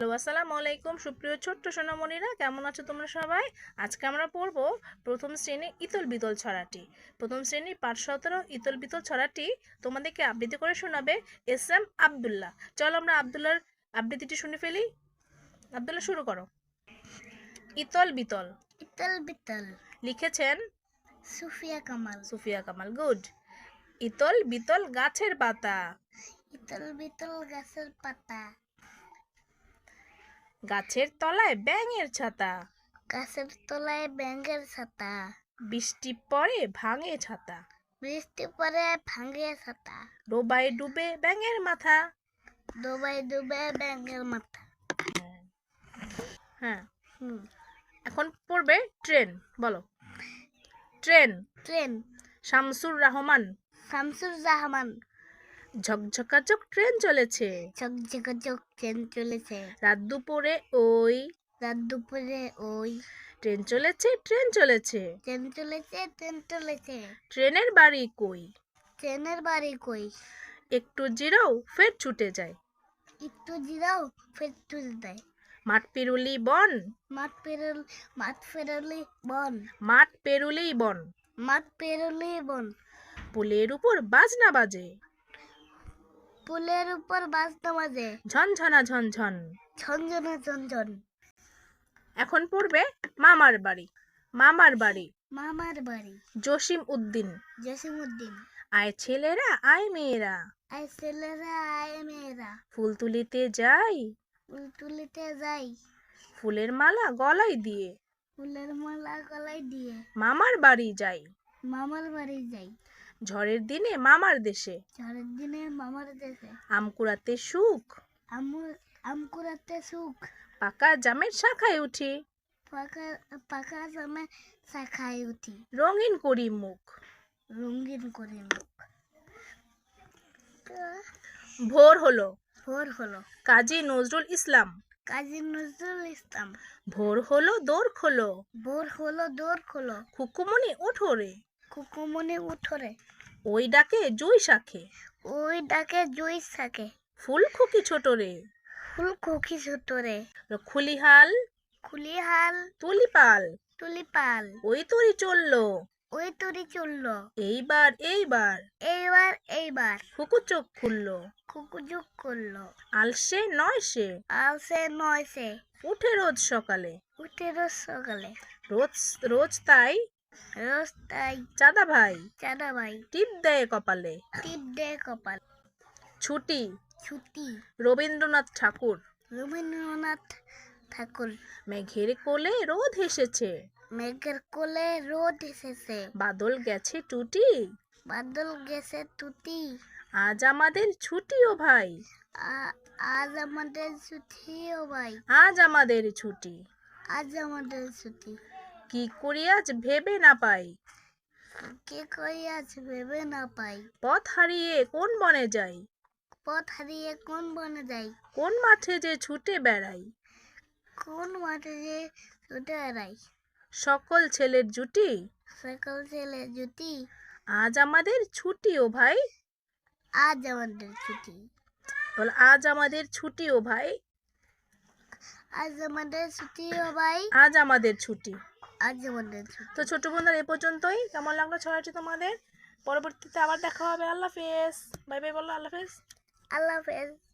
Hello আসসালামু আলাইকুম সুপ্রিয় ছোট্ট সোনামণিরা কেমন আছো তোমরা সবাই? আজকে আমরা পড়ব প্রথম শ্রেণি ইতল বিতল ছড়াটি। প্রথম শ্রেণির পাঠ সতেরো ইতল বিতল ছড়াটি তোমাদেরকে আবৃত্তি করে শোনাবে এস এম আবদুল্লাহ। চলো আমরা আবদুল্লাহর আবৃত্তিটি শুনে ফেলি। আবদুল্লাহ শুরু করো। ইতল বিতল। ইতল বিতল। লিখেছেন সুফিয়া কামাল। সুফিয়া কামাল গুড। ইতল বিতল গাছের পাতা। ইতল বিতল গাছের পাতা। গাছের তলায় ব্যাঙের ছাতা। গাছের তলায় ব্যাঙের ছাতা। বৃষ্টি পড়ে ভাঙে ছাতা। বৃষ্টি পরে ভাঙে ছাতা। ডোবায় ডুবে ব্যাঙের মাথা। ডুবাই ডুবে ব্যাঙের মাথা। হ্যাঁ হুম। এখন পড়বে ট্রেন বলো। ট্রেন। ট্রেন। শামসুর রহমান। শামসুর জাহামান ঝকঝকাঝক ট্রেন চলেছে। ঝকঝকঝক ট্রেন চলেছে। রাত দুপুরে ওই রাত দুপুরে ওই ট্রেন চলেছে ট্রেন চলেছে। ট্রেন চলেছে ট্রেন চলেছে। ট্রেনের বাড়ি কই? ট্রেনের বাড়ি কই? একটু জিরাও ফের ছুটে যায়। একটু জিরাও ফের ছুটে দেয় মাঠ পেরুলি বন। মাঠ পেরোল মাঠ পেরুলি বন। মাঠ পেরুলেই বন। মাঠ পেরোলি বন। পুলের উপর বাজনা বাজে। পুলের উপর বাজনা বাজে ঝনঝনা ঝনঝন। ঝনঝনে ঝনঝন। এখন পড়বে মামার বাড়ি। মামার বাড়ি। মামার বাড়ি। জসিম উদ্দিন। জসিমুদ্দিন আয় ছেলেরা আয় মেয়েরা। আয় ছেলেরা আয় মেয়েরা। ফুল তুলিতে যাই। ফুল তুলিতে যাই। ফুলের মালা গলায় দিয়ে। ফুলের মালা গলায় দিয়ে। মামার বাড়ি যাই। মামার বাড়ি যাই। ঝড়ের দিনে মামার দেশে। ঝড়ের দিনে মামার দেশে। আম কুড়াতে সুখ। আমু আম কুড়াতে সুখ। পাকা জামের শাখায় উঠি। পাকা পাকা জামে শাখায় উঠি। রঙিন করি মুখ। রঙিন করি মুখ। ভোর হলো। ভোর হলো। কাজী নজরুল ইসলাম। কাজী নজরুল ইসলাম। ভোর হলো দোর খোলো। ভোর হলো দৌড় খোলো। খুকুমনি ওঠো রে। কুকুমনি উঠোরে। ওই ডাকে জুই শাখে ওই ডাকে জুই থাকে ফুল খুকি ছোট রে ফুল খুকি ছোটরে খুলিহাল? খুলিহাল। তুলিপাল? তুলিপাল। ওই তরি চলল। ওই তরি চলল। এইবার এইবার। এইবার এইবার। ফুকু চোখ খুললো। কুকু চোখ করল আলসে নয় সে? আর সে নয় সে। উঠে রোজ সকালে। উঠে রোজ সকালে। রোজ রোজ তাই? রোজ তাই চাঁদা ভাই। চাঁদা ভাই। টিপ দেয় কপালে। টিপ দে কপাল। ছুটি। ছুটি। রবীন্দ্রনাথ ঠাকুর। রবীন্দ্রনাথ ঠাকুর। মেঘের কোলে রোদ হেসেছে মেঘের কোলে রোদ এসেছে। বাদল গেছে টুটি। বাদল গেছে টুটি। আজ আমাদের ছুটি ও ভাই। আজ আমাদের ছুটি ও ভাই। আজ আমাদের ছুটি। আজ আমাদের ছুটি। কি করি আজ ভেবে না পাই। কে আজ ভেবে না পাই? পথ হারিয়ে কোন বনে যাই? পথ হারিয়ে কোন বনে যাই? কোন মাঠে যে ছুটে বেড়াই? কোন মাঠে যে ছুটে এড়াই সকল ছেলের জুটি? সকল ছেলের জুটি। আজ আমাদের ছুটি ও ভাই। আজ আমাদের ছুটি। বল আজ আমাদের ছুটি ও ভাই। আজ আমাদের ছুটি ও ভাই। আজ আমাদের ছুটি। তো ছোট বন্ধুরা এ পর্যন্তই। কেমন লাগল ছড়াটি তোমাদের? পরবর্তীতে আবার দেখা হবে। আল্লাহ হাফেজ। বাই বাই বলো আল্লাহ হাফেজ। আল্লাহ হাফেজ।